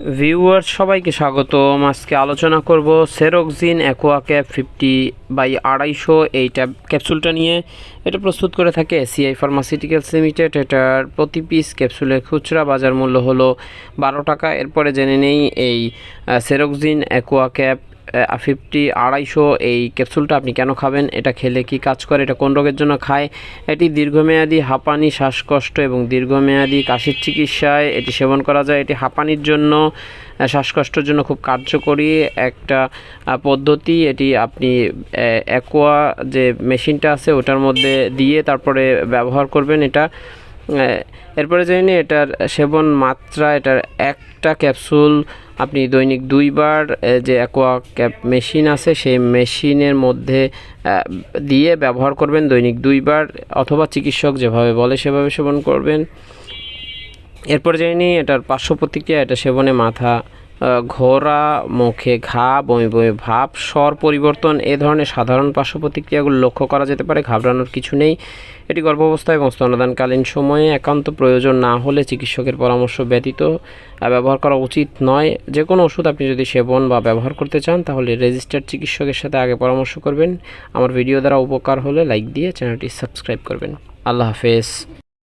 Viewers, সবাইকে স্বাগতম। আজকে আলোচনা করব Seroxin aqua cap fifty by আড়াইশো এইটা ক্যাপসুলটা নিয়ে। এটা প্রস্তুত করে থাকে এসিআই ফার্মাসিউটিক্যালস লিমিটেড। এটার প্রতি পিস ক্যাপসুলের খুচরা বাজার মূল্য হলো বারো টাকা। এরপরে জেনে নেই এই সেরোক্সিন অ্যাকোয়া ক্যাপ ফিফটি আড়াইশো এই ক্যাপসুলটা আপনি কেন খাবেন? এটা খেলে কি কাজ করে? এটা কোন রোগের জন্য খায়? এটি দীর্ঘমেয়াদী হাঁপানি, শ্বাসকষ্ট এবং দীর্ঘমেয়াদী কাশির চিকিৎসায় এটি সেবন করা যায়। এটি হাঁপানির জন্য শ্বাসকষ্টের জন্য খুব কার্যকরী একটা পদ্ধতি। এটি আপনি অ্যাকোয়া যে মেশিনটা আছে ওটার মধ্যে দিয়ে তারপরে ব্যবহার করবেন এটা। এরপরে জানি এটার সেবন মাত্রা, এটার একটা ক্যাপসুল আপনি দৈনিক দুইবার যে অ্যাকোয়া ক্যাপ মেশিন আছে, সেই মেশিনের মধ্যে দিয়ে ব্যবহার করবেন দৈনিক দুইবার, অথবা চিকিৎসক যেভাবে বলে সেভাবে সেবন করবেন। এরপর জানি এটার পার্শ্ব প্রতিক্রিয়া, এটা সেবনে মাথা ঘোরা মুখে ঘা, বমি বমি ভাব, স্বর পরিবর্তন, এ ধরনের সাধারণ পার্শ্ব প্রতিক্রিয়াগুলো লক্ষ্য করা যেতে পারে, ঘাবড়ানোর কিছু নেই। এটি গর্ভাবস্থা এবং স্তনদানকালীন সময়ে একান্ত প্রয়োজন না হলে চিকিৎসকের পরামর্শ ব্যতীত ব্যবহার করা উচিত নয়। যে কোনো ওষুধ আপনি যদি সেবন বা ব্যবহার করতে চান, তাহলে রেজিস্টার্ড চিকিৎসকের সাথে আগে পরামর্শ করবেন। আমার ভিডিও দ্বারা উপকার হলে লাইক দিয়ে চ্যানেলটি সাবস্ক্রাইব করবেন। আল্লাহ হাফেজ।